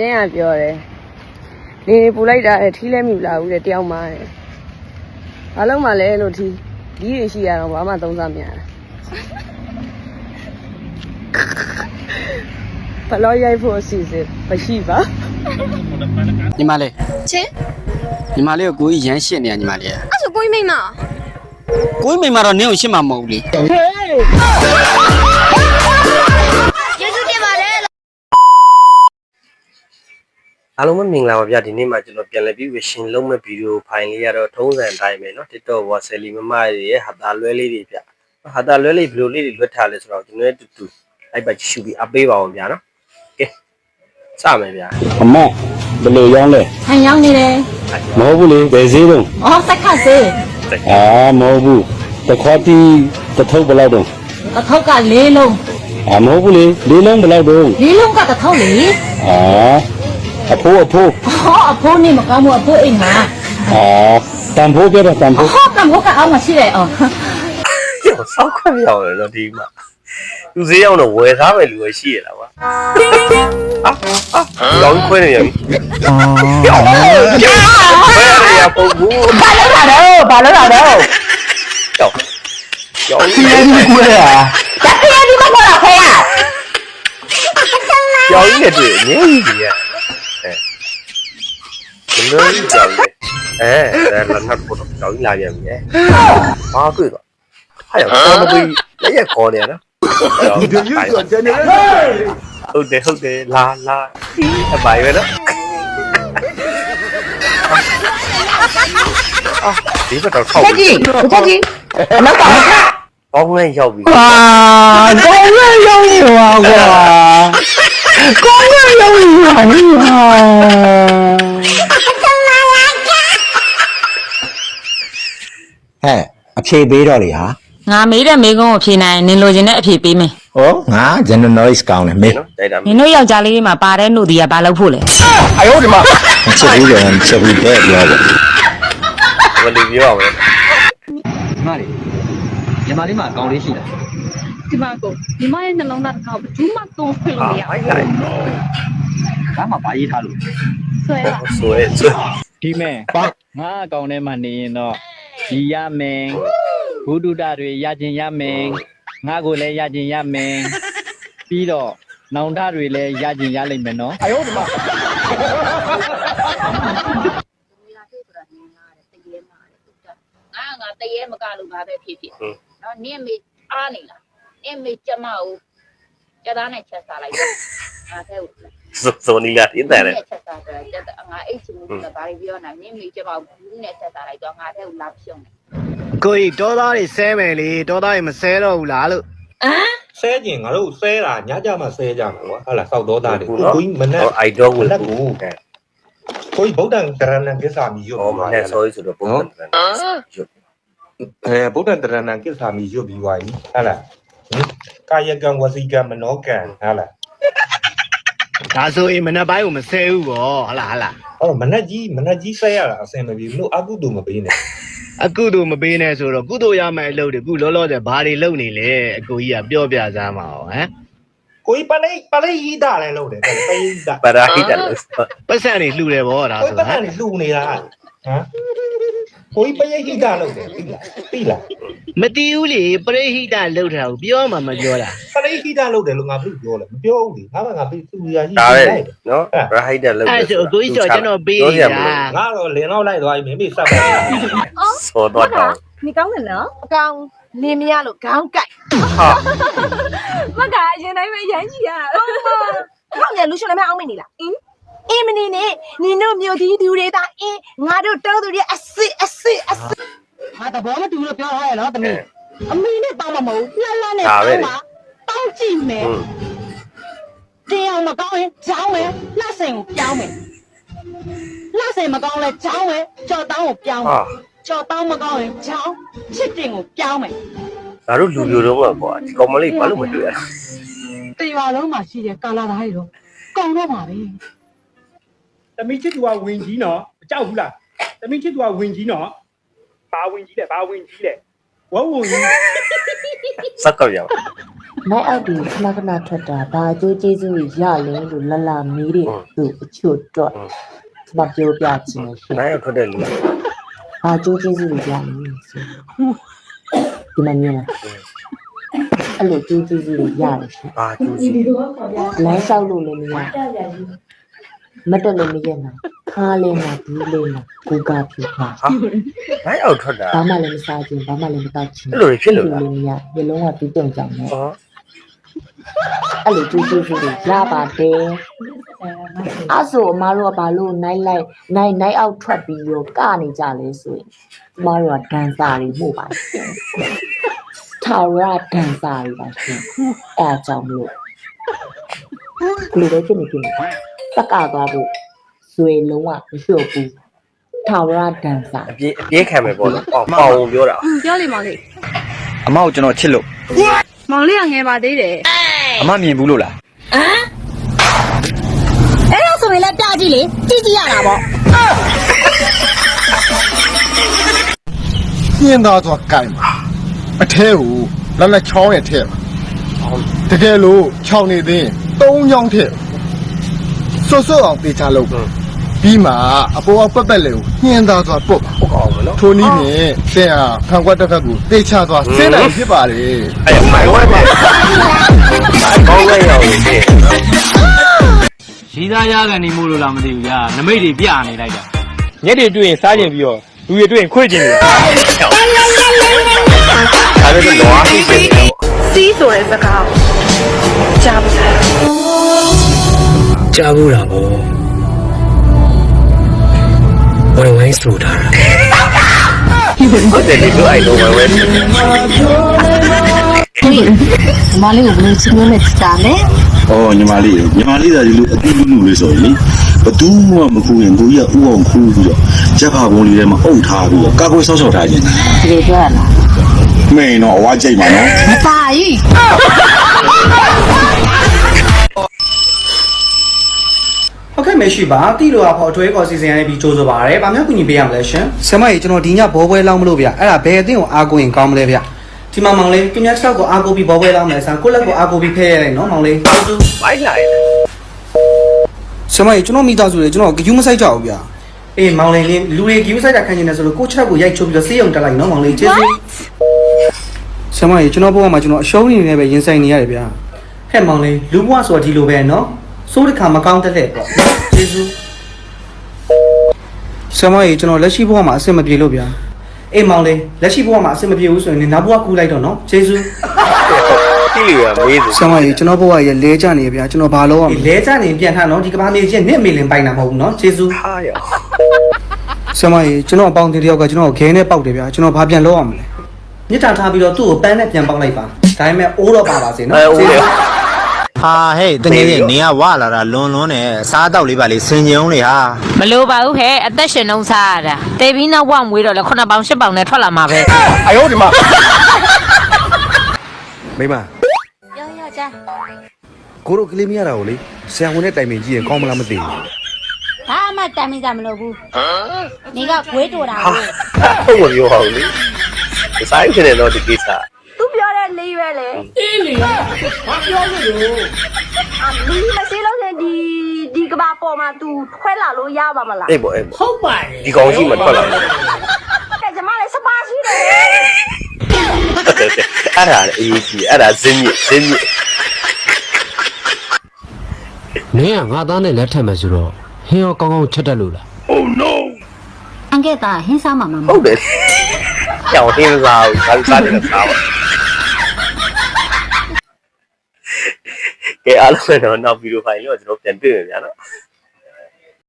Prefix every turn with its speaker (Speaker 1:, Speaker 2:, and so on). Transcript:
Speaker 1: ရင်းကပြောတယ်နေနေပူလိုက်တာတဲ့ထီးလဲမြူလာဘူးတဲ့တယောက်မှတဲ့ဘာလို့မှလဲလို့ထီးဒီရရှိရတော့ဘာမှသုံးစားမရတာဘလောရိုက်ဖို့အစီအစဉ်မရှိပါ
Speaker 2: ညီမလေး
Speaker 3: ချင်း
Speaker 2: ညီမလေးကိုကိုကြီးရမ်းရှစ်နေရညီမလေး
Speaker 3: အဲ့ဆိုကိုကြီးမိမ
Speaker 2: ကိုကြီးမိမတော့နင်းကိုရှစ်မှာမဟုတ်ဘူးလေ
Speaker 4: အားလုံးပဲမင်္ဂလာပါဗျာဒီနေ့မှာကျွန်တော်ပြန်လည်ပြီးဝရှင်လုံးမဲ့ဗီဒီယိုဖိုင်လေးရတော့ထုံးစံအတိုင်းပဲเนาะ TikTok ဝါဆယ်လီမမတွေရဲ့ဟာတာလွဲလေးတွေဗျဟာတာလွဲလေးဘယ်လိုလေးတွေလွတ်ထားလဲဆိုတော့ကျွန်တော်တို့တူတူလိုက်ပါကြည့်ရှုပြီးအပေးပါအောင်ဗျာเนาะကဲစမယ်ဗျာ
Speaker 5: အမဘယ်လိုရောင်းလဲ
Speaker 6: ဟန်ရောက်နေတယ်
Speaker 5: မဟုတ်ဘူးလေဘယ်ဈေးတော့
Speaker 6: ။အော်စက်ခတ်စေး
Speaker 5: အာမဟုတ်ဘူးတခွားတီတစ်ထုပ်ဘယ်လောက်တော့
Speaker 6: တစ်ထုပ်က၄လုံး
Speaker 5: အာမဟုတ်ဘူးလေလေးလုံးဘယ်လောက်တော့
Speaker 6: ၄လုံးကတစ်ထုပ်လေ
Speaker 5: အာ အဖိုးအဖိုး
Speaker 6: ဟောအဖိုးနေမကောင်းဘူးအဖိုးအိမ်မှာ
Speaker 5: အော်တန်ဖိုးပြောတော့တန်ဖိုး
Speaker 6: ဟောတန်ဖိုးကအောင်မရှိတယ်အော်
Speaker 4: ရောစောက်ခွက်ပြောင်းတယ်နော်ဒီမှာလူဈေးရောက်တော့ဝယ်စားမယ်လူပဲရှိရတာကွာအာအာလောင်းခွဲနေရပြီအော်ဘယ်ရရပုံဘူး
Speaker 6: ဘာလို့လာတော့ဘာလို့လာတော့
Speaker 4: ကြောက်ကြောက်
Speaker 5: ဒီလိုခွဲရ
Speaker 6: တာဒီလိုခွဲရ
Speaker 4: ခွဲရကြောက်ရတဲ့ငယ်ကြီးရ က်ကောမတွေ့လက်ရက်ခေါ်နေရနော်ဒီလိုယူဆိုတယ်နေဟုတ်တယ်ဟုတ်တယ်လာလာအပိုင်ပဲနော်အာဒီဘက်တော့ထောက်
Speaker 6: ချက်ကြီးချက်ကြီးအနောက်ပါ
Speaker 4: ကောင်းငန်းရောက်ပြီ
Speaker 5: အာကောင်းရရောင်းရွာကွာ ဟဲ့အဖြေပေးတော့လေဟာ
Speaker 6: ငါမေးတဲ့မေးခွန်းကိုဖြေနိုင်နင်လိုချင်တဲ့အဖြေပေးမယ်
Speaker 5: ဟောငါ general noise ကောင်းတယ်မေး
Speaker 4: နော်တိုက်တာ
Speaker 6: နင်တို့ယောက်ျားလေးမှာပါတဲ့နှုတ်ဒီကဘာလုပ်ဖို့လဲ
Speaker 5: အယောဒီမှာချက်ဘူးတယ်ချက်ဘူးတဲ့ပြောတယ်
Speaker 4: ဘယ်လိုပြောအောင်လဲ
Speaker 2: ညီမလေးညီမလေးမှာအကောင်လေးရှိလား
Speaker 7: ဒီမှာကိုညီမရဲ့နှလုံးသားတစ်ခါဘယ်သူမှသုံးခွင့်လို့
Speaker 4: အာ
Speaker 7: မရ
Speaker 4: မိုက်လိုက်
Speaker 2: ဒါမှပါရေးထားလို့
Speaker 7: ဘူးဆွဲလာ
Speaker 4: ဆိုရဲဆို
Speaker 8: ဒီမဲ့ငါအကောင်ထဲမှာနေရင်တော့ ဒီရမယ်ဘုဒ္ဓတာတွေရခြင်းရမယ်ငါကိုလည်းရခြင်းရမယ်ပြီးတော့နောင်တတွေလည်းရခြင်းရလိမ့်မယ်နော်
Speaker 9: ငါငါတရေမကလို့ဘာပဲဖြစ်ဖြစ်နော်နင့်မေအားနေလားနင့်မေကျမကိုကျသားနဲ့ချက်စားလိုက်တော့ငါထဲကို
Speaker 4: ဆိုဆိုနီလာတင်တယ်
Speaker 9: ချက်စားတယ်ကျငါအိတ်ချင်လို့ဘာတွေပြောနေနင့်မေကျမကိုဘူးနဲ့ချက်စားလိုက်တော့ငါထဲကိုလာဖြုံတယ်
Speaker 10: ကိုကြီးတောသားတွေဆဲမယ်လေတောသားတွေမဆဲတော့ဘူးလားလို့
Speaker 11: ဆဲကျင်ငါတို့ဆဲတာညကြမှာဆဲကြမှာကွာဟုတ်လားစောက်တော်သားတွေကိုကြီးမနဲ့
Speaker 4: ဟောအိုက်တော့ကို
Speaker 11: မနဲ့ကိုကိုကြီးဗုဒ္ဓံတရဏံကိစ္ဆာမီရွတ်
Speaker 4: ဟောမနဲ့ဆိုရဆိုတော့ပုံစံတယ်
Speaker 11: အဲဗုဒ္ဓံတရဏံကိစ္ဆာမီရွတ်ပြီးွားပြီဟုတ်လားကာယကံဝစီကံမနောကံဟုတ်လား
Speaker 10: ဒါဆိုရင်မနက်ပိုင်းကိုမဆဲဘူးဗောဟလာဟလာ
Speaker 11: အဲ့မနဲ့ကြီးမနဲ့ကြီးဆဲရတာအစင်မပြေဘူးလို့အကုတူမပေးနဲ့
Speaker 10: အကုသို့မပေးနဲ့ဆိုတော့ကုသို့ရမယ့်အလုပ်တွေခုလောလောဆယ်ဘာတွေလုပ်နေလဲအကိုကြီးကပြောပြစမ်းပါအောင်ဟမ်
Speaker 11: ကိုကြီးပလေးပလေးဟိတာလည်းလုပ်တယ်ပလေးဟိတာ
Speaker 4: ပရာဟိတလို့
Speaker 10: ပတ်စံတွေလှူတယ်ဗောဒါ
Speaker 11: ကို
Speaker 10: ဆို
Speaker 11: ကြီးပတ်
Speaker 10: ဟမ်
Speaker 11: နေလှူနေတာဟမ် ကိုကြီးပလေးဟိတာလုပ်တယ်သိလားသိလား
Speaker 10: မတီးဘူးလေပရိဟိတလှုပ်ထားဘူးပြောမှမပြောတာ
Speaker 11: ပလေးဟိတာလုပ်တယ်လို့ငါဘယ်လိုပြောလဲမပြောဘူးလေငါကငါပြီးသူရရှိ
Speaker 4: ဒါပဲ
Speaker 11: လိုက်
Speaker 4: နော်ပရာဟိတလို့
Speaker 10: အဲ့ဒါဆိုအကိုကြီးဆိုကျွန်တော်ပေးနေတာ
Speaker 11: ငါတော့လင်းတော့လိုက်သွားပြီမင်းမေဆက်ပါ
Speaker 4: ဆိုတော့တော့
Speaker 7: နေကောင်းတယ်နော်
Speaker 3: အကောင်နေမရလို့ခေါင်းကိုက်
Speaker 4: ဟာ
Speaker 7: မကအရင်တိုင်းပဲရမ်းကြည့်ရတာ
Speaker 3: ခေါင်းရလူရှင်လည်းမအောင်မနေလားအင်း အင်းမနေနဲ့နင်တို့မြို့ဒီသူတွေသားအင်းငါတို့တောသူတွေအစ်စ်အစ်စ်အစ်စ်
Speaker 6: ငါတဘောမတူလို့ပြောထားရနော်တမီး
Speaker 7: အမေနဲ့တောင်းမှာမဟုတ်လှလှနဲ့
Speaker 4: ဒါပဲ
Speaker 7: တောင်းမှာတောင်းကြည့်မယ်
Speaker 4: ဟွန်း
Speaker 7: တရားမကောင်းရင်ကြောင်းမယ်လှဆင်ကိုပြောင်းမယ်လှဆင်မကောင်းလဲကြောင်းမယ်ကြော်တောင်းကိုပြောင်းမယ်
Speaker 4: ဟာ
Speaker 7: ကြော်တောင်းမကောင်းရင်ကြောင်းချစ်တင်ကိုပြောင်းမယ်
Speaker 4: ငါတို့လူမျိုးတော့ကွာဒီကောင်မလေးဘာလို့မတွေ့ရလဲ
Speaker 7: တရားလုံးမှာရှိတဲ့ကာလာသားတွေတော့ကောင်းတော့ပါပဲ
Speaker 8: တမီးချစ်သူကဝင်ကြီးနော်မကြောက်ဘူးလားတမီးချစ်သူကဝင်ကြီးနော်ဘာဝင်ကြီးလဲဘာဝင်ကြီးလဲဝဝဝင်ကြီး
Speaker 4: စက်ကောက်ရအောင်
Speaker 7: နိုင်အောက်ဒီခဏခဏထွက်တာဘာအကျိုးကျေးဇူးတွေရလဲလို့လလာမီးတွေသူ့အချို့တော့မပြောပြချင်လို့ရှင်
Speaker 4: နိုင်ရောက်ထွက်တဲ့လူ
Speaker 7: ဘာအကျိုးကျေးဇူးတွေရလဲဆိုဒီမမြင်လားအဲ့လိုအကျိုးကျေးဇူးတွေရတယ်ရှင်
Speaker 4: ဘာကျူးစီ
Speaker 7: လမ်းလျှောက်လို့လည်းမရ မတက်လည်းမရနိုင်ခါလည်းမဘူးလည်းမကိုကပြပါ
Speaker 4: နိုင်ရောက်ထွက်တာ
Speaker 7: ဘာမှလည်းမစားခြင်းဘာမှလည်းမတောက်ခြင်း
Speaker 4: အဲ့လိုတွေဖြစ်လို့လား
Speaker 7: လည်းမရမျက်လုံးကတူးတုံကြောင်နေ
Speaker 4: ဟော
Speaker 7: အဲ့လိုကျူးကျူးကျူးတွေရပါတယ်အဲ့ဆိုအမားတို့ကဘာလို့နိုင်လိုက်နိုင်နိုင်အောက်ထွက်ပြီးတော့ကနေကြလဲဆိုရင်အမားတို့ကဒန်ဆာတွေမှုပါရှင်ထာဝရဒန်ဆာတွေပါရှင်အဲ့အကြောင်းမလို့ဘယ်လိုပဲဖြစ်နေဖြစ်နေ တက်ကသွားဖို့ဇွေလုံးဝမလျှော့ဘူးထာဝရဒန်ဆာ
Speaker 4: အပြေးအပြေးခံမယ်ပေါ့နော်ပေါ့ပေါအောင်ပြောတာ
Speaker 1: ပြောလေမောင်လေး
Speaker 2: အမကိုကျွန်တော်ချစ်လို့
Speaker 1: မောင်လေးကငယ်ပါသေးတယ်
Speaker 2: အမမြင်ဘူးလို့လား
Speaker 3: အဲ့ဒါဆိုရင်လည်းပြကြည့်လေကြည့်ကြည့်ရတာပေါ့
Speaker 5: ညင်းသားသွားကြိုင်ပါအထဲကိုလက်လက်ချောင်းရဲ့ထဲပါတကယ်လို့ချောင်းနေသေးရင်သုံးချောင်းထဲ ဆွတ်ဆွတ်အောင်တေချာလုပ်ပြီးမှအပေါ်အပက်ပက်လေးကိုညင်းသားသွားပုတ်ပါ
Speaker 4: ဟုတ်ကောင်းမလို့
Speaker 5: ထိုနည်းဖြင့်ဆင်ဟာခံကွက်တစ်ဖက်ကိုတေချာသွားဆင်းနိုင်ဖြစ်ပါလေ
Speaker 4: အဲ့မိုင်ဝဲပါအဲ့ကောင်းလိုက်ရအောင်လေ
Speaker 8: ရီးသားရကန်နေမို့လို့လားမသိဘူးကြာနမိတ်တွေပြနေလိုက်တာ
Speaker 10: ညက်တွေတွေ့ရင်စားကျင်ပြီးတော့လူတွေတွေ့ရင်ခွေ့ကျင်တယ်
Speaker 4: ဒါပေမဲ့လောအားကြီးတယ်ပေါ့
Speaker 1: စီးဆိုတဲ့စကားကိုကြား
Speaker 2: ကြားဘူးတာဗောဝိုင်းဝိုင်းဆိုထားတာ
Speaker 4: ဟုတ်တယ်ဒီလိုအဲ့လိုပဲပဲ
Speaker 3: မလေးကိုဘယ်လိုချင်းနဲ့တာလဲ။
Speaker 12: အော်ညီမလေးညီမလေးသာဒီလိုအတူတူလူလေးဆိုရင်လေဘသူမှမခုရင်ကိုကြီးကဥအောင်ခူးပြီးတော့ချက်ဖာပုံးလေးထဲမှာအုပ်ထားပြီးတော့ကာကွယ်ဆောက်ရှောက်ထားခြင်း
Speaker 3: ဒီလိုပြောရလား။
Speaker 12: မင်းတော့အဝါကြိတ်ပါနော်
Speaker 3: မပါကြီး
Speaker 6: ဟုတ်ကဲ့မရှိပါတိလိုအဖော်ထွဲကော်စီစဉ်ရနေပြီးကြိုးစားပါရယ်။ဗာမြောက်ကူညီပေးရမလဲရှင်။ဆမကြီးကျွန်တော်ဒီညဘောပွဲလောက်မလို့ဗျ။အဲ့ဒါဘယ်အသင်းကိုအားကိုရင်ကောင်းမလဲဗျ။ဒီမှာမောင်လေးသူများ၆ကိုအားကိုပြီးဘောပွဲလောက်မယ်ဆန်ကိုလက်ကိုအားကိုပြီးဖဲရလိုက်နော်မောင်လေး။
Speaker 4: ဘိုက်လိုက်
Speaker 6: ဆမကြီးကျွန်တော်မိသားစုတွေကျွန်တော်ဂယူးမဆိုင်ကြဘူးဗျ။အေးမောင်လေးလေးလူတွေဂယူးဆိုင်တာခံနေတယ်ဆိုလို့ကိုချက်ကိုရိုက်ချိုးပြီးတော့စေးရုံတက်လိုက်နော်မောင်လေးကျေးဇူး။ဆမကြီးကျွန်တော်ဘဝမှာကျွန်တော်အရှုံးနေနေပဲရင်ဆိုင်နေရတယ်ဗျ။ဟဲ့မောင်လေးလူဘဝဆိုတာဒီလိုပဲနော်။ စိုးတစ်ခါမကောင်းတတ်တဲ့ပေါ့။ကျေးဇူး။ဆမကြီးကျွန်တော်လက်ရှိဘဝမှာအဆင်မပြေလို့ဗျာ။အေးမောင်လေးလက်ရှိဘဝမှာအဆင်မပြေဘူးဆိုရင်နောက်ဘဝကူလိုက်တော့နော်။ကျေးဇူး။
Speaker 4: တိလူကမေးသူ
Speaker 6: ဆမကြီးကျွန်တော်ဘဝရလဲကြနေဗျာကျွန်တော်ဘာလို့ရမလဲလဲကြနေပြန်ထနော်ဒီကဘာမြေချင်းနစ်မေလင်ပိုင်တာမဟုတ်ဘူးနော်ကျေးဇူး
Speaker 4: ဟာရ
Speaker 6: ဆမကြီးကျွန်တော်အပေါင်းအသင်းတစ်ယောက်ကကျွန်တော်ကိုခဲနဲ့ပေါက်တယ်ဗျာကျွန်တော်ဘာပြန်လုပ်ရမလဲမြစ်တာထားပြီးတော့သူ့ကိုပန်းနဲ့ပြန်ပေါက်လိုက်ပါဒါပေမဲ့အိုးတော့ပါပါစေနော်
Speaker 4: အဲဦးလေ
Speaker 5: ဟာဟဲ့တကယ်ကြီးနေကဝလာတာလွန်လွန်းနဲ့စားတော့လေးပါလေစင်ကြုံလေဟာ။
Speaker 6: မလိုပါဘူးဟဲ့အသက်ရှင်နှုံးစားရတာတေပြီးနောက်ဘဝမွေးတော့လဲ9ပေါင်10ပေါင်နဲ့ထွက်လာမှာပဲ
Speaker 5: အယောဒီမှာ
Speaker 12: မိမ
Speaker 3: ပြောရကြ
Speaker 12: ကိုတို့ကလေးမရတာကိုလေဆရာဝန်နဲ့တိုင်ပင်ကြည့်ရင်ကောင်းမလားမသိဘူး
Speaker 3: ဘာမှတိုင်မကြမလို့ဘူးနေကခွေးတူတာ
Speaker 4: ဟာဟုတ်မပြောပါဘူးလေဒီဆိုင်ဖြစ်နေတော့ဒီကိစ္စ
Speaker 1: သူ ပြောတဲ့လေးရွယ်လေအေးလေဘာပြောလို့လဲအမီးမစေးလို့ရှင်ဒီဒီကဘာပေါ်မှာ तू ခွဲလာလို့ရပါမလား
Speaker 4: အေးပေါ့အေးပေါ့ဟုတ်ပါတယ်ဒီကောင်ကြီးမထွက်လာဘူး
Speaker 1: ကဲကျမလည်းစပါရှိတယ်
Speaker 4: အဲ့ဒါအရေးကြီးအဲ့ဒါဇင်းမြစ်ဇင်းမြစ်
Speaker 2: နင်းကငါသားနဲ့လက်ထပ်မယ်ဆိုတော့ဟင်းရောကောင်းကောင်းချက်တတ်လို့လား
Speaker 3: အန်ကဲတာဟင်းစားမှာမမ
Speaker 4: ဟုတ်တယ်ကြောင်တင်းစားဘူးစားစားတယ်စားပါ ကဲအားလုံးတော့နောက်ဗီဒီယိုဖိုင်လို့ကျွန်တော်ပြန်တွေ့ရပြန်နော်